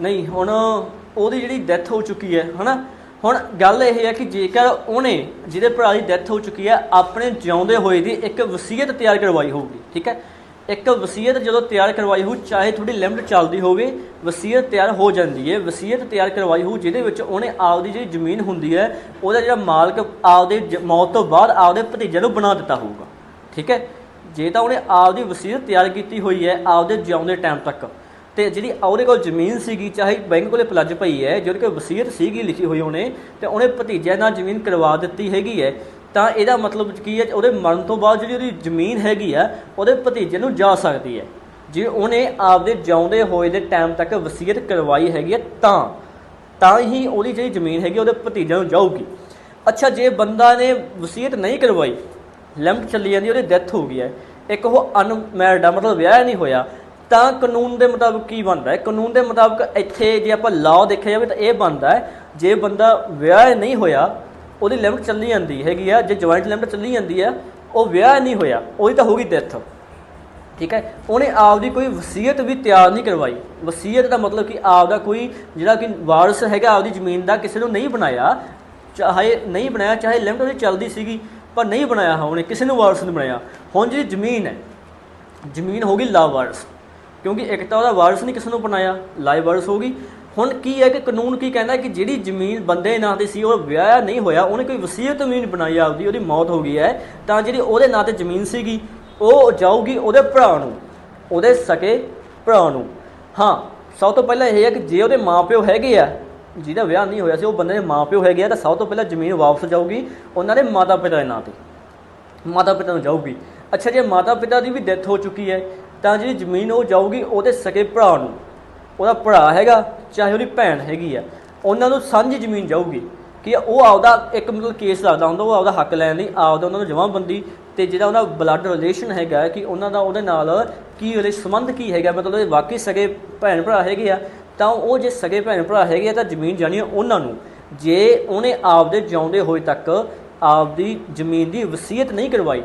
ਨਹੀਂ, ਹੁਣ ਉਹਦੀ ਜਿਹੜੀ ਡੈਥ ਹੋ ਚੁੱਕੀ ਹੈ, ਹਨਾ? ਹੁਣ ਗੱਲ ਇਹ ਹੈ ਕਿ ਜੇਕਰ ਉਹਨੇ, ਜਿਹਦੇ ਭਰਾ ਦੀ ਡੈਥ ਹੋ ਚੁੱਕੀ ਹੈ, ਆਪਣੇ ਜਿਉਂਦੇ ਹੋਏ ਦੀ ਇੱਕ ਵਸੀਅਤ ਤਿਆਰ ਕਰਵਾਈ ਹੋਊਗੀ, ਠੀਕ ਹੈ? ਇੱਕ ਵਸੀਅਤ ਜਦੋਂ ਤਿਆਰ ਕਰਵਾਈ ਹੋਊ, ਚਾਹੇ ਤੁਹਾਡੀ ਲਿਮਟ ਚੱਲਦੀ ਹੋਵੇ, ਵਸੀਅਤ ਤਿਆਰ ਹੋ ਜਾਂਦੀ ਹੈ, ਵਸੀਅਤ ਤਿਆਰ ਕਰਵਾਈ ਹੋਊ, ਜਿਹਦੇ ਵਿੱਚ ਉਹਨੇ ਆਪਦੀ ਜਿਹੜੀ ਜ਼ਮੀਨ ਹੁੰਦੀ ਹੈ, ਉਹਦਾ ਜਿਹੜਾ ਮਾਲਕ ਆਪਦੇ ਜ- ਮੌਤ ਤੋਂ ਬਾਅਦ ਆਪਦੇ ਭਤੀਜੇ ਨੂੰ ਬਣਾ ਦਿੱਤਾ ਹੋਊਗਾ, ਠੀਕ ਹੈ? ਜੇ ਤਾਂ ਉਹਨੇ ਆਪਦੀ ਵਸੀਅਤ ਤਿਆਰ ਕੀਤੀ ਹੋਈ ਹੈ, ਆਪਦੇ ਜਿਉਂਦੇ ਟਾਈਮ ਤੱਕ ਤੇ ਜਿਹੜੀ ਉਹਦੇ ਕੋਲ ਜ਼ਮੀਨ ਸੀਗੀ, ਚਾਹੇ ਬੈਂਕ ਕੋਲੇ ਪਲੱਜ ਪਈ ਹੈ ਜਿਹਦੇ ਕੋਲ ਵਸੀਅਤ ਸੀਗੀ ਲਿਖੀ ਹੋਈ ਉਹਨੇ, ਤੇ ਉਹਨੇ ਭਤੀਜੇ ਨਾਲ ਜ਼ਮੀਨ ਕਰਵਾ ਦਿੱਤੀ ਹੈਗੀ ਹੈ, ਤਾਂ ਇਹਦਾ ਮਤਲਬ ਕੀ ਹੈ, ਉਹਦੇ ਮਰਨ ਤੋਂ ਬਾਅਦ ਜਿਹੜੀ ਉਹਦੀ ਜ਼ਮੀਨ ਹੈਗੀ ਆ, ਉਹਦੇ ਭਤੀਜੇ ਨੂੰ ਜਾ ਸਕਦੀ ਹੈ। ਜੇ ਉਹਨੇ ਆਪਦੇ ਜਿਉਂਦੇ ਹੋਏ ਦੇ ਟਾਈਮ ਤੱਕ ਵਸੀਅਤ ਕਰਵਾਈ ਹੈਗੀ ਹੈ, ਤਾਂ ਤਾਂ ਹੀ ਉਹਦੀ ਜਿਹੜੀ ਜ਼ਮੀਨ ਹੈਗੀ, ਉਹਦੇ ਭਤੀਜੇ ਨੂੰ ਜਾਊਗੀ। ਅੱਛਾ, ਜੇ ਬੰਦਾ ਨੇ ਵਸੀਅਤ ਨਹੀਂ ਕਰਵਾਈ, ਲਿਮਟ ਚੱਲੀ ਜਾਂਦੀ, ਉਹਦੀ ਡੈਥ ਹੋ ਗਈ ਹੈ। ਇੱਕ ਉਹ ਅਨਮੈਰਿਡ ਆ, ਮਤਲਬ ਵਿਆਹ ਨਹੀਂ ਹੋਇਆ ਤਾਂ ਕਾਨੂੰਨ ਦੇ ਮੁਤਾਬਕ ਕੀ ਬਣਦਾ ਹੈ? ਕਾਨੂੰਨ ਦੇ ਮੁਤਾਬਕ ਇੱਥੇ ਜੇ ਆਪਾਂ ਲਾਅ ਦੇਖਿਆ ਜਾਵੇ ਤਾਂ ਇਹ ਬਣਦਾ ਹੈ, ਜੇ ਬੰਦਾ ਵਿਆਹ ਨਹੀਂ ਹੋਇਆ, ਉਹਦੀ ਲਿਮਟ ਚੱਲੀ ਜਾਂਦੀ ਹੈਗੀ ਆ, ਜੇ ਜੁਆਇੰਟ ਲਿਮਟ ਚੱਲੀ ਜਾਂਦੀ ਆ, ਉਹ ਵਿਆਹ ਨਹੀਂ ਹੋਇਆ, ਉਹਦੀ ਤਾਂ ਹੋ ਗਈ ਡੈਥ ਠੀਕ ਹੈ? ਉਹਨੇ ਆਪਦੀ ਕੋਈ ਵਸੀਅਤ ਵੀ ਤਿਆਰ ਨਹੀਂ ਕਰਵਾਈ। ਵਸੀਅਤ ਦਾ ਮਤਲਬ ਕਿ ਆਪਦਾ ਕੋਈ ਜਿਹੜਾ ਕਿ ਵਾਰਸ ਹੈਗਾ, ਆਪਦੀ ਜ਼ਮੀਨ ਦਾ ਕਿਸੇ ਨੂੰ ਨਹੀਂ ਬਣਾਇਆ, ਚਾਹੇ ਨਹੀਂ ਬਣਾਇਆ, ਚਾਹੇ ਲਿਮਟ ਉਹਦੀ ਚੱਲਦੀ ਸੀਗੀ, ਪਰ ਨਹੀਂ ਬਣਾਇਆ ਉਹਨੇ, ਕਿਸੇ ਨੂੰ ਵਾਰਸ ਨਹੀਂ ਬਣਾਇਆ। ਹੁਣ ਜਿਹੜੀ ਜ਼ਮੀਨ ਹੈ, ਜ਼ਮੀਨ ਹੋ ਗਈ ਲਾ ਵਾਰਸ ਕਿਉਂਕਿ ਇੱਕ ਤਾਂ ਉਹਦਾ ਵਾਰਸ ਨਹੀਂ ਕਿਸੇ ਨੂੰ ਬਣਾਇਆ ਲਾਈਵ ਵਾਰਸ ਹੋ ਗਈ। ਹੁਣ ਕੀ ਹੈ ਕਿ ਕਾਨੂੰਨ ਕੀ ਕਹਿੰਦਾ ਕਿ ਜਿਹੜੀ ਜ਼ਮੀਨ ਬੰਦੇ ਨਾਂ ਤੇ ਸੀ, ਉਹ ਵਿਆਹ ਨਹੀਂ ਹੋਇਆ, ਉਹਨੇ ਕੋਈ ਵਸੀਅਤ ਵੀ ਨਹੀਂ ਬਣਾਈ ਆਪਦੀ ਉਹਦੀ ਮੌਤ ਹੋ ਗਈ ਹੈ, ਤਾਂ ਜਿਹੜੀ ਉਹਦੇ ਨਾਂ ਤੇ ਜ਼ਮੀਨ ਸੀਗੀ, ਉਹ ਜਾਊਗੀ ਉਹਦੇ ਭਰਾ ਨੂੰ, ਉਹਦੇ ਸਕੇ ਭਰਾ ਨੂੰ। ਹਾਂ, ਸਭ ਤੋਂ ਪਹਿਲਾਂ ਇਹ ਹੈ ਕਿ ਜੇ ਉਹਦੇ ਮਾਪਿਓ ਹੈਗੇ ਆ, ਜਿਹਦਾ ਵਿਆਹ ਨਹੀਂ ਹੋਇਆ ਸੀ, ਉਹ ਬੰਦੇ ਦੇ ਮਾਪਿਓ ਹੈਗੇ ਆ, ਤਾਂ ਸਭ ਤੋਂ ਪਹਿਲਾਂ ਜ਼ਮੀਨ ਵਾਪਸ ਜਾਊਗੀ ਉਹਨਾਂ ਦੇ ਮਾਤਾ ਪਿਤਾ ਦੇ ਨਾਂ ਤੇ। ਮਾਤਾ ਪਿਤਾ ਨੂੰ ਜਾਊਗੀ। ਅੱਛਾ, ਜੇ ਮਾਤਾ ਪਿਤਾ ਦੀ ਵੀ ਡੈਥ ਹੋ ਚੁੱਕੀ ਹੈ ਤਾਂ ਜਿਹੜੀ ਜ਼ਮੀਨ ਉਹ ਜਾਊਗੀ, ਉਹਦੇ ਸਕੇ ਭਰਾ ਨੂੰ। ਉਹਦਾ ਭਰਾ ਹੈਗਾ, ਚਾਹੇ ਉਹਦੀ ਭੈਣ ਹੈਗੀ ਆ। ਉਹਨਾਂ ਨੂੰ ਸਾਂਝੀ ਜ਼ਮੀਨ ਜਾਊਗੀ ਕਿ ਉਹ ਆਪਦਾ ਇੱਕ ਮਤਲਬ ਕੇਸ ਲੱਗਦਾ ਹੁੰਦਾ, ਉਹ ਆਪਦਾ ਹੱਕ ਲੈਣ ਲਈ, ਆਪਦਾ ਉਹਨਾਂ ਨੂੰ ਜਮਾਬੰਦੀ ਤੇ ਜਿਹੜਾ ਉਹਦਾ ਬਲੱਡ ਰਿਲੇਸ਼ਨ ਹੈਗਾ ਕਿ ਉਹਨਾਂ ਦਾ ਉਹਦੇ ਨਾਲ ਕੀ ਉਹਦੇ ਸੰਬੰਧ ਕੀ ਹੈਗਾ, ਮਤਲਬ ਇਹ ਵਾਕਈ ਸਗੇ ਭੈਣ ਭਰਾ ਹੈਗੇ ਆ, ਤਾਂ ਉਹ ਜੇ ਸਗੇ ਭੈਣ ਭਰਾ ਹੈਗੇ ਆ, ਤਾਂ ਜ਼ਮੀਨ ਜਾਣੀ ਆ ਉਹਨਾਂ ਨੂੰ। ਜੇ ਉਹਨੇ ਆਪਦੇ ਜਿਉਂਦੇ ਹੋਏ ਤੱਕ ਆਪਦੀ ਜ਼ਮੀਨ ਦੀ ਵਸੀਅਤ ਨਹੀਂ ਕਰਵਾਈ,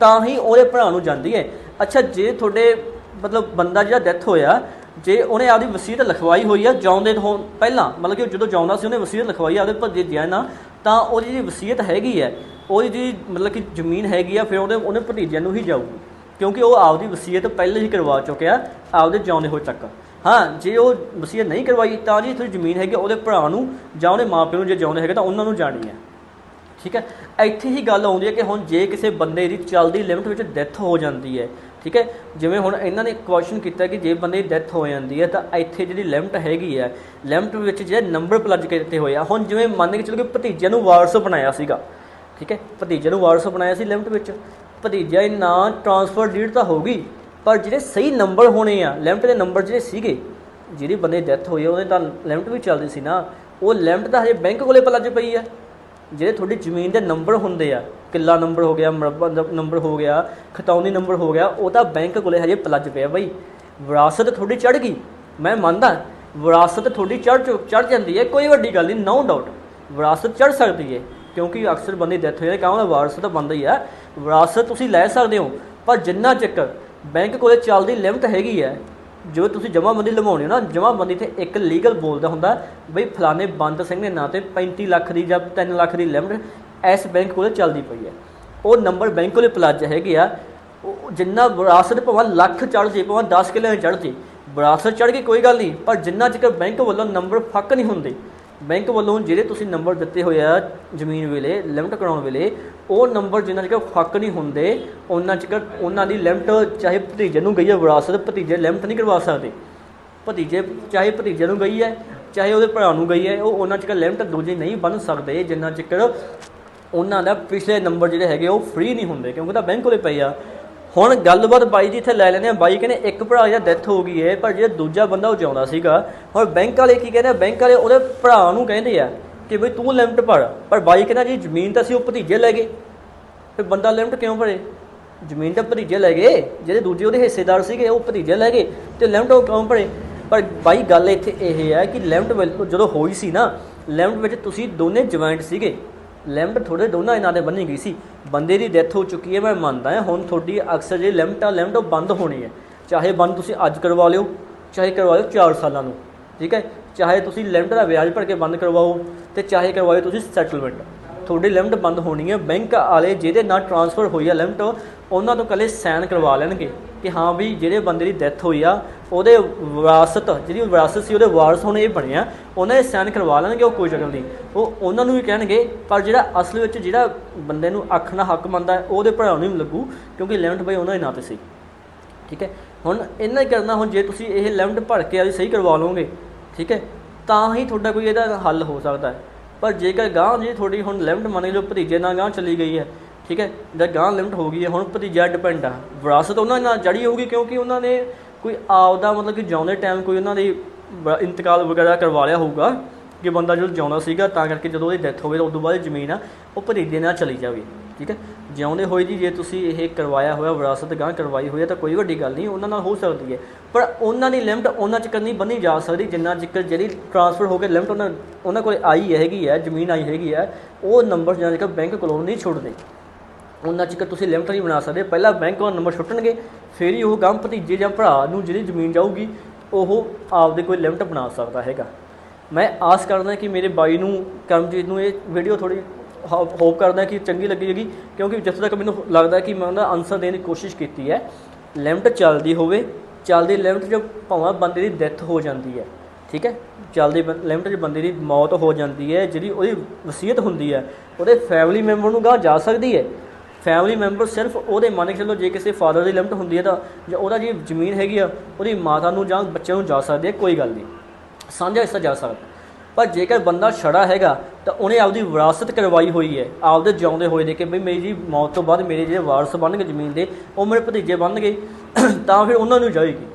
ਤਾਂ ਹੀ ਉਹਦੇ ਭਰਾ ਨੂੰ ਜਾਂਦੀ ਹੈ। ਅੱਛਾ, ਜੇ ਤੁਹਾਡੇ ਮਤਲਬ ਬੰਦਾ ਜਿਹੜਾ ਡੈਥ ਹੋਇਆ, ਜੇ ਉਹਨੇ ਆਪਦੀ ਵਸੀਅਤ ਲਿਖਵਾਈ ਹੋਈ ਆ ਜਿਉਂਦੇ ਤੋਂ ਪਹਿਲਾਂ, ਮਤਲਬ ਕਿ ਉਹ ਜਦੋਂ ਜਿਉਂਦਾ ਸੀ, ਉਹਨੇ ਵਸੀਅਤ ਲਿਖਵਾਈ ਆ, ਉਹਦੇ ਭੱਜੇ ਜਿਆ ਨਾ, ਤਾਂ ਉਹਦੀ ਜਿਹੜੀ ਵਸੀਅਤ ਹੈਗੀ ਹੈ ਉਹਦੀ ਜਿਹੜੀ ਮਤਲਬ ਕਿ ਜ਼ਮੀਨ ਹੈਗੀ ਆ, ਫਿਰ ਉਹਦੇ, ਉਹਨੇ ਭਤੀਜਿਆਂ ਨੂੰ ਹੀ ਜਾਊਗੀ। ਕਿਉਂਕਿ ਉਹ ਆਪਦੀ ਵਸੀਅਤ ਪਹਿਲੇ ਹੀ ਕਰਵਾ ਚੁੱਕਿਆ, ਆਪਦੇ ਜਿਉਂਦੇ ਹੋਏ ਤੱਕ। ਹਾਂ, ਜੇ ਉਹ ਵਸੀਅਤ ਨਹੀਂ ਕਰਵਾਈ, ਤਾਂ ਜੀ ਤੁਹਾਡੀ ਜ਼ਮੀਨ ਹੈਗੀ ਉਹਦੇ ਭਰਾ ਨੂੰ ਜਾਂ ਉਹਦੇ ਮਾਪਿਆਂ ਨੂੰ ਜੇ ਜਿਉਂਦੇ ਹੈਗੇ, ਤਾਂ ਉਹਨਾਂ ਨੂੰ ਜਾਣੀ ਹੈ ਠੀਕ ਹੈ? ਇੱਥੇ ਹੀ ਗੱਲ ਆਉਂਦੀ ਹੈ ਕਿ ਹੁਣ ਜੇ ਕਿਸੇ ਬੰਦੇ ਦੀ ਚੱਲਦੀ ਲਿਮਟ ਵਿੱਚ ਡੈਥ ਹੋ ਜਾਂਦੀ ਹੈ ਠੀਕ ਹੈ? ਜਿਵੇਂ ਹੁਣ ਇਹਨਾਂ ਨੇ ਕੁਐਸਚਨ ਕੀਤਾ ਕਿ ਜੇ ਬੰਦੇ ਦੀ ਡੈਥ ਹੋ ਜਾਂਦੀ ਹੈ, ਤਾਂ ਇੱਥੇ ਜਿਹੜੀ ਲਿਮਟ ਹੈਗੀ ਹੈ ਲਿਮਟ ਵਿੱਚ ਜਿਹੜੇ ਨੰਬਰ ਪਲੱਜ ਕੀਤੇ ਹੋਏ ਆ ਹੁਣ ਜਿਵੇਂ ਮੰਨ ਕੇ ਚਲੋ ਕਿ ਭਤੀਜੇ ਨੂੰ ਵਾਰਸ ਬਣਾਇਆ ਸੀਗਾ, ਠੀਕ ਹੈ? ਭਤੀਜੇ ਨੂੰ ਵਾਰਸ ਬਣਾਇਆ ਸੀ ਲਿਮਟ ਵਿੱਚ। ਭਤੀਜਾ ਹੀ ਨਾਂ ਟ੍ਰਾਂਸਫਰ ਡੀਡ ਤਾਂ ਹੋਗੀ ਪਰ ਜਿਹੜੇ ਸਹੀ ਨੰਬਰ ਹੋਣੇ ਆ ਲਿਮਟ ਦੇ ਨੰਬਰ ਜਿਹੜੇ ਸੀਗੇ, ਜਿਹਦੀ ਬੰਦੇ ਡੈਥ ਹੋਈ ਆ, ਉਹਦੇ ਤਾਂ ਲਿਮਟ ਵੀ ਚੱਲਦੀ ਸੀ ਨਾ। ਉਹ ਲਿਮਟ ਤਾਂ ਹਜੇ ਬੈਂਕ ਕੋਲੇ ਪਲੱਜ ਪਈ ਆ। ਜਿਹੜੇ ਤੁਹਾਡੀ ਜ਼ਮੀਨ ਦੇ ਨੰਬਰ ਹੁੰਦੇ ਆ ਕਿੱਲਾ ਨੰਬਰ ਹੋ ਗਿਆ, ਮਰਬਾ ਨੰਬਰ ਹੋ ਗਿਆ ਖਤੌਨੀ ਨੰਬਰ ਹੋ ਗਿਆ, ਉਹ ਤਾਂ ਬੈਂਕ ਕੋਲੇ ਹਜੇ ਪਲੱਜ ਪਿਆ ਬਈ। ਵਿਰਾਸਤ ਤੁਹਾਡੀ ਚੜ ਗਈ। ਮੈਂ ਮੰਨਦਾ, ਵਿਰਾਸਤ ਤੁਹਾਡੀ ਚੜ ਚੜ ਜਾਂਦੀ ਹੈ, ਕੋਈ ਵੱਡੀ ਗੱਲ ਨਹੀਂ ਨੋ ਡਾਊਟ ਵਿਰਾਸਤ ਚੜ ਸਕਦੀ ਹੈ, ਕਿਉਂਕਿ ਅਕਸਰ ਬੰਦੇ ਡੈਥ ਹੋ ਜਾਂਦੇ ਕਾਹਦਾ ਵਾਰਸ ਤਾਂ ਬੰਦਾ ਹੀ। ਆ ਵਿਰਾਸਤ ਤੁਸੀਂ ਲੈ ਸਕਦੇ ਹੋ, ਪਰ ਜਿੰਨਾ ਚੱਕਰ ਬੈਂਕ ਕੋਲੇ ਚੱਲਦੀ ਲਿਮਟ ਹੈਗੀ ਹੈ ਜੋ ਤੁਸੀਂ ਜਮ੍ਹਾਂਬੰਦੀ ਲਵਾਉਣੀ ਹੋ ਨਾ ਜਮ੍ਹਾਂਬੰਦੀ ਤੇ ਇੱਕ ਲੀਗਲ ਬੋਲਦਾ ਹੁੰਦਾ, ਬਈ ਫਲਾਣੇ ਬੰਦ ਸਿੰਘ ਦੇ ਨਾਂ ਤੇ 35 ਲੱਖ ਦੀ ਜਾਂ 3 ਲੱਖ ਦੀ ਲਿਮਟ ਇਸ ਬੈਂਕ ਕੋਲ ਚੱਲਦੀ ਪਈ ਹੈ। ਉਹ ਨੰਬਰ ਬੈਂਕ ਕੋਲੇ ਪਲੱਜ ਹੈਗੇ ਆ। ਉਹ ਜਿੰਨਾ ਵਿਰਾਸਤ ਭਾਵੇਂ ਲੱਖ ਚੜ ਜੇ ਭਾਵੇਂ 10 ਕਿੱਲੇ ਚੜ ਜੇ ਵਿਰਾਸਤ ਚੜ ਗਈ ਕੋਈ ਗੱਲ ਨਹੀਂ, ਪਰ ਜਿੰਨਾ ਚਿਰ ਬੈਂਕ ਵੱਲੋਂ ਨੰਬਰ ਫੱਕ ਨਹੀਂ ਹੁੰਦੇ, ਬੈਂਕ ਵੱਲੋਂ ਜਿਹੜੇ ਤੁਸੀਂ ਨੰਬਰ ਦਿੱਤੇ ਹੋਏ ਆ ਜ਼ਮੀਨ ਵੇਲੇ, ਲਿਮਟ ਕਰਾਉਣ ਵੇਲੇ, ਉਹ ਨੰਬਰ ਜਿੰਨਾ ਚਿਰ ਫੱਕ ਨਹੀਂ ਹੁੰਦੇ, ਉਹਨਾਂ ਚਿਰ ਉਹਨਾਂ ਦੀ ਲਿਮਟ ਚਾਹੇ ਭਤੀਜੇ ਨੂੰ ਗਈ ਹੈ, ਵਿਰਾਸਤ ਭਤੀਜੇ ਲਿਮਟ ਨਹੀਂ ਕਰਵਾ ਸਕਦੇ। ਭਤੀਜੇ, ਚਾਹੇ ਭਤੀਜੇ ਨੂੰ ਗਈ ਹੈ, ਚਾਹੇ ਉਹਦੇ ਭਰਾ ਨੂੰ ਗਈ ਹੈ, ਉਹ ਉਹਨਾਂ ਚਿਰ ਲਿਮਟ ਦੂਜੇ ਨਹੀਂ ਬਣ ਸਕਦੇ, ਜਿੰਨਾ ਚਿਰ ਉਹਨਾਂ ਦਾ ਪਿਛਲੇ ਨੰਬਰ ਜਿਹੜੇ ਹੈਗੇ ਉਹ ਫ੍ਰੀ ਨਹੀਂ ਹੁੰਦੇ, ਕਿਉਂਕਿ ਤਾਂ ਬੈਂਕ ਕੋਲੇ ਪਏ ਆ। ਹੁਣ ਗੱਲਬਾਤ ਬਾਈ ਜੀ ਇੱਥੇ ਲੈ ਲੈਂਦੇ ਆ। ਬਾਈ ਕਹਿੰਦੇ ਇੱਕ ਭਰਾ ਜਿਹੜਾ ਡੈਥ ਹੋ ਗਈ ਹੈ ਪਰ ਜਿਹੜਾ ਦੂਜਾ ਬੰਦਾ ਉਹ ਜਿਉਂਦਾ ਸੀਗਾ। ਹੁਣ ਬੈਂਕ ਵਾਲੇ ਕੀ ਕਹਿੰਦੇ ਬੈਂਕ ਵਾਲੇ ਉਹਦੇ ਭਰਾ ਨੂੰ ਕਹਿੰਦੇ ਆ ਕਿ ਬਈ ਤੂੰ ਲਿਮਟ ਭਰ। ਪਰ ਬਾਈ ਕਹਿੰਦਾ ਜੀ ਜ਼ਮੀਨ ਤਾਂ ਸੀ, ਉਹ ਭਤੀਜੇ ਲੈ ਗਏ। ਫਿਰ ਬੰਦਾ ਲਿਮਟ ਕਿਉਂ ਭਰੇ? ਜ਼ਮੀਨ ਤਾਂ ਭਤੀਜੇ ਲੈ ਗਏ। ਜਿਹੜੇ ਦੂਜੇ ਉਹਦੇ ਹਿੱਸੇਦਾਰ ਸੀਗੇ, ਉਹ ਭਤੀਜੇ ਲੈ ਗਏ। ਤੇ ਲਿਮਟ ਉਹ ਕਿਉਂ ਭਰੇ? ਪਰ ਬਾਈ ਗੱਲ ਇੱਥੇ ਇਹ ਹੈ ਕਿ ਲਿਮਟ ਜਦੋਂ ਹੋਈ ਸੀ ਨਾ ਲਿਮਟ ਵਿੱਚ ਤੁਸੀਂ ਦੋਨੇ ਜੁਆਇੰਟ ਸੀਗੇ। ਲਿਮਟ ਥੋੜੇ ਦੋਨਾਂ ਇਹਨਾਂ ਦੇ ਬੰਨੀ ਗਈ ਸੀ। ਬੰਦੇ ਦੀ ਡੈਥ ਹੋ ਚੁੱਕੀ ਹੈ, ਮੈਂ ਮੰਨਦਾ ਹਾਂ। ਹੁਣ ਤੁਹਾਡੀ ਅਕਸਰ ਜਿਹੜੀ ਲਿਮਟ ਆ ਲਿਮਟ ਉਹ ਬੰਦ ਹੋਣੀ ਹੈ। ਚਾਹੇ ਬੰਦ ਤੁਸੀਂ ਅੱਜ ਕਰਵਾ ਲਿਓ, ਚਾਹੇ ਕਰਵਾ ਲਿਓ 4 ਸਾਲਾਂ ਨੂੰ, ਠੀਕ ਹੈ? ਚਾਹੇ ਤੁਸੀਂ ਲਿਮਟ ਦਾ ਵਿਆਜ ਭਰ ਕੇ ਬੰਦ ਕਰਵਾਓ ਤੇ ਚਾਹੇ ਕਰਵਾਓ ਤੁਸੀਂ ਸੈਟਲਮੈਂਟ ਤੁਹਾਡੀ ਲਿਮਟ ਬੰਦ ਹੋਣੀ ਹੈ। ਬੈਂਕ ਵਾਲੇ ਜਿਹਦੇ ਨਾਲ ਟ੍ਰਾਂਸਫਰ ਹੋਈ ਹੈ ਲਿਮਟ ਉਹਨਾਂ ਤੋਂ ਕੱਲੇ ਸਾਈਨ ਕਰਵਾ ਲੈਣਗੇ ਕਿ ਹਾਂ ਵੀ ਜਿਹੜੇ ਬੰਦੇ ਦੀ ਡੈਥ ਹੋਈ ਆ ਉਹਦੇ ਵਿਰਾਸਤ, ਜਿਹੜੀ ਵਿਰਾਸਤ ਸੀ, ਉਹਦੇ ਵਾਰਸ ਹੁਣ ਇਹ ਬਣਿਆ ਉਹਨਾਂ ਦੇ ਸਾਈਨ ਕਰਵਾ ਲੈਣਗੇ, ਉਹ ਕੋਈ ਸ਼ਕਲ ਨਹੀਂ। ਉਹ ਉਹਨਾਂ ਨੂੰ ਵੀ ਕਹਿਣਗੇ, ਪਰ ਜਿਹੜਾ ਅਸਲ ਵਿੱਚ ਜਿਹੜਾ ਬੰਦੇ ਨੂੰ ਅੱਖ ਨਾਲ ਹੱਕ ਮੰਨਦਾ ਉਹਦੇ ਭਰਾ ਨੂੰ ਨਹੀਂ ਲੱਗੂ, ਕਿਉਂਕਿ ਲਿਮਟ ਬਾਈ ਉਹਨਾਂ ਦੇ ਨਾਂ ਤੇ ਸੀ। ਠੀਕ ਹੈ? ਹੁਣ ਇੰਨਾ ਹੀ ਕਰਨਾ, ਹੁਣ ਜੇ ਤੁਸੀਂ ਇਹ ਲੈਮਟ ਭਰ ਕੇ ਆਦੀ ਸਹੀ ਕਰਵਾ ਲਓਗੇ, ਠੀਕ ਹੈ? ਤਾਂ ਹੀ ਤੁਹਾਡਾ ਕੋਈ ਇਹਦਾ ਹੱਲ ਹੋ ਸਕਦਾ ਹੈ। ਪਰ ਜੇਕਰ ਗਾਂ ਜੀ ਤੁਹਾਡੀ ਹੁਣ ਲੈਮਟ ਮੰਨ ਲਓ, ਭਤੀਜੇ ਨਾਲ ਗਾਂ ਚਲੀ ਗਈ ਹੈ, ਠੀਕ ਹੈ? ਜਦ ਗਾਂ ਲਿਮਟ ਹੋ ਗਈ ਹੈ, ਹੁਣ ਭਤੀਜਾ ਡਿਪੈਂਡ ਆ। ਵਿਰਾਸਤ ਉਹਨਾਂ ਨਾਲ ਜੜੀ ਹੋਊਗੀ, ਕਿਉਂਕਿ ਉਹਨਾਂ ਨੇ ਕੋਈ ਆਪਦਾ ਮਤਲਬ ਕਿ ਜਿਉਂਦੇ ਟਾਈਮ ਕੋਈ ਉਹਨਾਂ ਦੀ ਇੰਤਕਾਲ ਵਗੈਰਾ ਕਰਵਾ ਲਿਆ ਹੋਊਗਾ ਕਿ ਬੰਦਾ ਜਦੋਂ ਜਿਉਂਦਾ ਸੀਗਾ ਤਾਂ ਕਰਕੇ ਜਦੋਂ ਉਹਦੀ ਡੈਥ ਹੋਵੇ ਤਾਂ ਉਦੋਂ ਬਾਅਦ ਜ਼ਮੀਨ ਆ, ਉਹ ਭਤੀਜੇ ਨਾਲ ਚਲੀ ਜਾਵੇ, ਠੀਕ ਹੈ? ਜਿਉਂਦੇ ਹੋਏ ਜੀ ਜੇ ਤੁਸੀਂ ਇਹ ਕਰਵਾਇਆ ਹੋਇਆ, ਵਿਰਾਸਤ ਗਾਂ ਕਰਵਾਈ ਹੋਈ ਹੈ ਤਾਂ ਕੋਈ ਵੱਡੀ ਗੱਲ ਨਹੀਂ, ਉਹਨਾਂ ਨਾਲ ਹੋ ਸਕਦੀ ਹੈ। ਪਰ ਉਹਨਾਂ ਦੀ ਲਿਮਟ ਉਹਨਾਂ ਚ ਨਹੀਂ ਬੰਨੀ ਜਾ ਸਕਦੀ, ਜਿੰਨਾ ਚਿਰ ਜਿਹੜੀ ਟ੍ਰਾਂਸਫਰ ਹੋ ਕੇ ਲਿਮਟ ਉਹਨਾਂ ਉਹਨਾਂ ਕੋਲ ਆਈ ਹੈਗੀ ਹੈ, ਜ਼ਮੀਨ ਆਈ ਹੈਗੀ ਹੈ, ਉਹ ਨੰਬਰ ਜਿੰਨਾ ਚਿਰ ਬੈਂਕ ਕੋਲੋਂ ਨਹੀਂ ਛੁੱਟਦੇ। ਉਹਨਾਂ ਚਿਰ ਤੁਸੀਂ ਲਿਮਟ ਨਹੀਂ ਬਣਾ ਸਕਦੇ। ਪਹਿਲਾਂ ਬੈਂਕ ਕੋਲ ਨੰਬਰ ਛੁੱਟਣਗੇ ਫਿਰ ਹੀ ਉਹ ਗਮ ਭਤੀਜੇ ਜਾਂ ਭਰਾ ਨੂੰ ਜਿਹੜੀ ਜ਼ਮੀਨ ਜਾਊਗੀ, ਉਹ ਆਪਦੇ ਕੋਈ ਲਿਮਟ ਬਣਾ ਸਕਦਾ ਹੈਗਾ। ਮੈਂ ਆਸ ਕਰਦਾ ਕਿ ਮੇਰੇ ਬਾਈ ਨੂੰ, ਕਰਮਜੀਤ ਨੂੰ ਇਹ ਵੀਡੀਓ ਥੋੜੀ ਹੋਪ ਕਰਦਾ ਕਿ ਚੰਗੀ ਲੱਗੀ ਹੈਗੀ ਕਿਉਂਕਿ ਜਿੱਥੇ ਤੱਕ ਮੈਨੂੰ ਲੱਗਦਾ ਕਿ ਮੈਂ ਉਹਦਾ ਆਨਸਰ ਦੇਣ ਦੀ ਕੋਸ਼ਿਸ਼ ਕੀਤੀ ਹੈ, ਲਿਮਟ ਚੱਲਦੀ ਹੋਵੇ, ਚੱਲਦੀ ਲਿਮਟ 'ਚ ਭਾਵੇਂ ਬੰਦੇ ਦੀ ਡੈਥ ਹੋ ਜਾਂਦੀ ਹੈ, ਠੀਕ ਹੈ? ਚੱਲਦੀ ਲਿਮਟ 'ਚ ਬੰਦੇ ਦੀ ਮੌਤ ਹੋ ਜਾਂਦੀ ਹੈ, ਜਿਹੜੀ ਉਹਦੀ ਵਸੀਅਤ ਹੁੰਦੀ ਹੈ, ਉਹਦੇ ਫੈਮਿਲੀ ਮੈਂਬਰ ਨੂੰ ਗਾਹ ਜਾ ਸਕਦੀ ਹੈ। ਫੈਮਿਲੀ ਮੈਂਬਰ ਸਿਰਫ ਉਹਦੇ ਮੰਨ ਕੇ ਚੱਲੋ ਜੇ ਕਿਸੇ ਫਾਦਰ ਦੀ ਲਿਮਟ ਹੁੰਦੀ ਹੈ ਤਾਂ ਜਾਂ ਉਹਦਾ ਜੀ ਜ਼ਮੀਨ ਹੈਗੀ ਆ, ਉਹਦੀ ਮਾਤਾ ਨੂੰ ਜਾਂ ਬੱਚਿਆਂ ਨੂੰ ਜਾ ਸਕਦੀ ਹੈ, ਕੋਈ ਗੱਲ ਨਹੀਂ। ਸਾਂਝਾ ਹਿੱਸਾ ਜਾ ਸਕਦਾ। ਪਰ ਜੇਕਰ ਬੰਦਾ ਛੜਾ ਹੈਗਾ ਤਾਂ ਉਹਨੇ ਆਪਦੀ ਵਿਰਾਸਤ ਕਰਵਾਈ ਹੋਈ ਹੈ। ਆਪਦੇ ਜਿਉਂਦੇ ਹੋਏ ਦੇ ਕਿ ਬਈ ਮੇਰੀ ਜੀ ਮੌਤ ਤੋਂ ਬਾਅਦ ਮੇਰੇ ਜਿਹੜੇ ਵਾਰਸ ਬਣਨਗੇ ਜ਼ਮੀਨ ਦੇ, ਉਹ ਮੇਰੇ ਭਤੀਜੇ ਬਣਨਗੇ, ਤਾਂ ਫਿਰ ਉਹਨਾਂ ਨੂੰ ਜਾਏਗੀ।